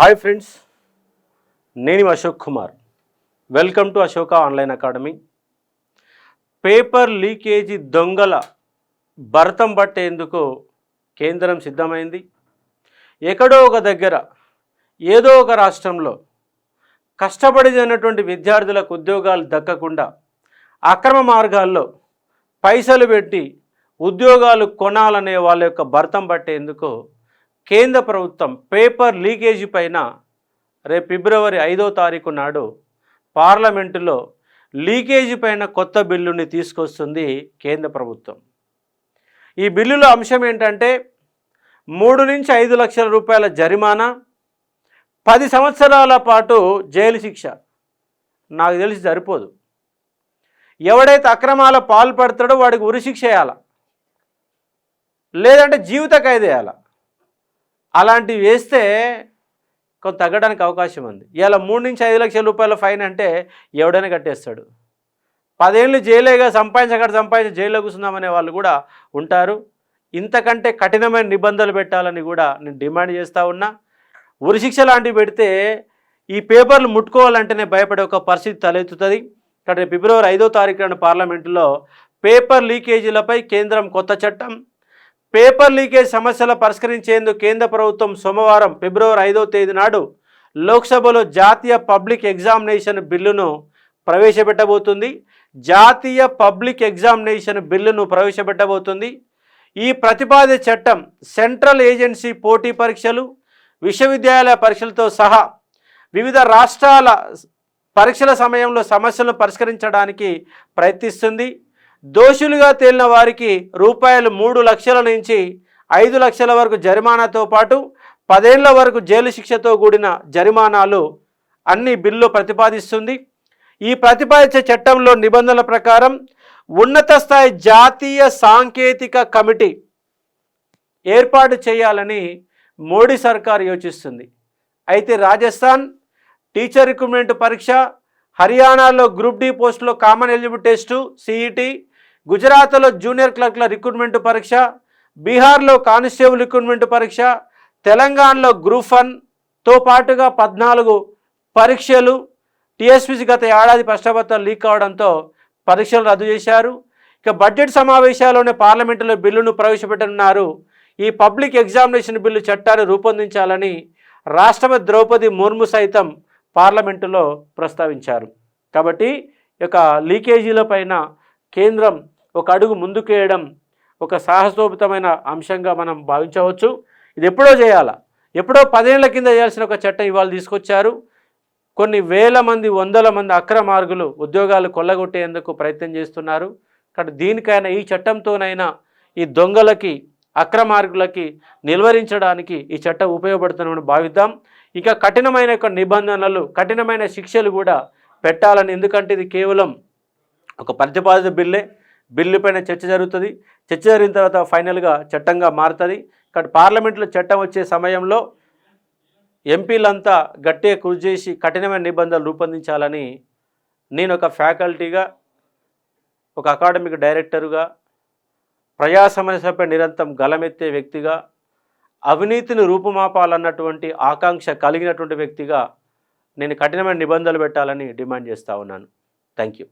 Hi friends నేను Ashok Kumar. Welcome to Ashoka online academy paper leakage దొంగల భరతం పట్టేందుకు కేంద్రం సిద్ధమైంది. ఎక్కడో ఒక దగ్గర ఏదో ఒక రాష్ట్రంలో కష్టపడి విద్యార్థులకు ఉద్యోగాలు దక్కకుండా అక్రమ మార్గాల్లో పైసలు పెట్టి ఉద్యోగాలు కొనాలనే వాళ్ళ యొక్క భర్తం పట్టేందుకు కేంద్ర ప్రభుత్వం పేపర్ లీకేజీ పైన రేపు ఫిబ్రవరి ఐదో తారీఖు నాడు పార్లమెంటులో లీకేజీ పైన కొత్త బిల్లుని తీసుకొస్తుంది కేంద్ర ప్రభుత్వం. ఈ బిల్లులో అంశం ఏంటంటే మూడు నుంచి ఐదు లక్షల రూపాయల జరిమానా పది సంవత్సరాల పాటు జైలు శిక్ష. నాకు తెలిసి సరిపోదు. ఎవడైతే అక్రమాల పాల్పడతాడో వాడికి ఉరిశిక్ష వేయాల? లేదంటే జీవిత ఖైదు అలాంటివి వేస్తే కొంత తగ్గడానికి అవకాశం ఉంది. ఇలా మూడు నుంచి ఐదు లక్షల రూపాయల ఫైన్ అంటే ఎవడైనా కట్టేస్తాడు. పదేళ్ళు జైలేగా సంపాదించగడ సంపాదించి జైల్లో కూర్చుందామనే వాళ్ళు కూడా ఉంటారు. ఇంతకంటే కఠినమైన నిబంధనలు పెట్టాలని కూడా నేను డిమాండ్ చేస్తూ ఉన్నా. ఉరిశిక్ష లాంటివి పెడితే ఈ పేపర్లు ముట్టుకోవాలంటేనే భయపడే ఒక పరిస్థితి తలెత్తుతుంది. ఇక్కడ ఫిబ్రవరి ఐదో తారీఖు నాడు పార్లమెంటులో పేపర్ లీకేజీలపై కేంద్రం కొత్త చట్టం పేపర్ లీకేజ్ సమస్యలు పరిష్కరించేందుకు కేంద్ర ప్రభుత్వం సోమవారం ఫిబ్రవరి ఐదో తేదీ నాడు లోక్సభలో జాతీయ పబ్లిక్ ఎగ్జామినేషన్ బిల్లును ప్రవేశపెట్టబోతుంది. జాతీయ పబ్లిక్ ఎగ్జామినేషన్ బిల్లును ప్రవేశపెట్టబోతుంది. ఈ ప్రతిపాదిత చట్టం సెంట్రల్ ఏజెన్సీ పోటీ పరీక్షలు విశ్వవిద్యాలయ పరీక్షలతో సహా వివిధ రాష్ట్రాల పరీక్షల సమయంలో సమస్యలను పరిష్కరించడానికి ప్రయత్నిస్తుంది. దోషులుగా తేలిన వారికి రూపాయలు మూడు లక్షల నుంచి ఐదు లక్షల వరకు జరిమానాతో పాటు పదేళ్ళ వరకు జైలు శిక్షతో కూడిన జరిమానాలు అన్ని బిల్లు ప్రతిపాదిస్తుంది. ఈ ప్రతిపాదించే చట్టంలో నిబంధనల ప్రకారం ఉన్నత స్థాయి జాతీయ సాంకేతిక కమిటీ ఏర్పాటు చేయాలని మోడీ సర్కార్ యోచిస్తుంది. అయితే రాజస్థాన్ టీచర్ రిక్రూట్మెంట్ పరీక్ష హర్యానాలో గ్రూప్ డి పోస్టులో కామన్ ఎలిజిబుల్ టెస్టు సిఈటి గుజరాత్లో జూనియర్ క్లర్క్ల రిక్రూట్మెంట్ పరీక్ష బీహార్లో కానిస్టేబుల్ రిక్రూట్మెంట్ పరీక్ష తెలంగాణలో గ్రూప్ వన్తో పాటుగా పద్నాలుగు పరీక్షలు. టీఎస్పీసీ గత ఏడాది ప్రశ్నపత్రాలు లీక్ అవడంతో పరీక్షలు రద్దు చేశారు. ఇక బడ్జెట్ సమావేశాల్లోనే పార్లమెంటులో బిల్లును ప్రవేశపెట్టనున్నారు. ఈ పబ్లిక్ ఎగ్జామినేషన్ బిల్లు చట్టాన్ని రూపొందించాలని రాష్ట్రపతి ద్రౌపది ముర్ము సైతం పార్లమెంటులో ప్రస్తావించారు. కాబట్టి ఈ యొక్క లీకేజీల పైన కేంద్రం ఒక అడుగు ముందుకేయడం ఒక సాహసోపితమైన అంశంగా మనం భావించవచ్చు. ఇది ఎప్పుడో చేయాలా? ఎప్పుడో పదేళ్ళ కింద చేయాల్సిన ఒక చట్టం ఇవాళ తీసుకొచ్చారు. కొన్ని వేల మంది వందల మంది అక్రమార్గులు ఉద్యోగాలు కొల్లగొట్టేందుకు ప్రయత్నం చేస్తున్నారు. కాబట్టి దీనికైనా ఈ చట్టంతోనైనా ఈ దొంగలకి అక్రమార్గులకి నిలువరించడానికి ఈ చట్టం ఉపయోగపడుతుందని భావిద్దాం. ఇంకా కఠినమైన యొక్క నిబంధనలు కఠినమైన శిక్షలు కూడా పెట్టాలని ఎందుకంటే ఇది కేవలం ఒక ప్రతిపాదిత బిల్లే. బిల్లు పైన చర్చ జరుగుతుంది. చర్చ జరిగిన తర్వాత ఫైనల్గా చట్టంగా మారుతుంది. కాబట్టి పార్లమెంట్లో చట్టం వచ్చే సమయంలో ఎంపీలంతా గట్టిగా కృషి చేసి కఠినమైన నిబంధనలు రూపొందించాలని నేను ఒక ఫ్యాకల్టీగా ఒక అకాడమిక్ డైరెక్టరుగా ప్రజా సమస్యపై నిరంతరం గలమెత్తే వ్యక్తిగా అవినీతిని రూపుమాపాలన్నటువంటి ఆకాంక్ష కలిగినటువంటి వ్యక్తిగా నేను కఠినమైన నిబంధనలు పెట్టాలని డిమాండ్ చేస్తూ ఉన్నాను. Thank you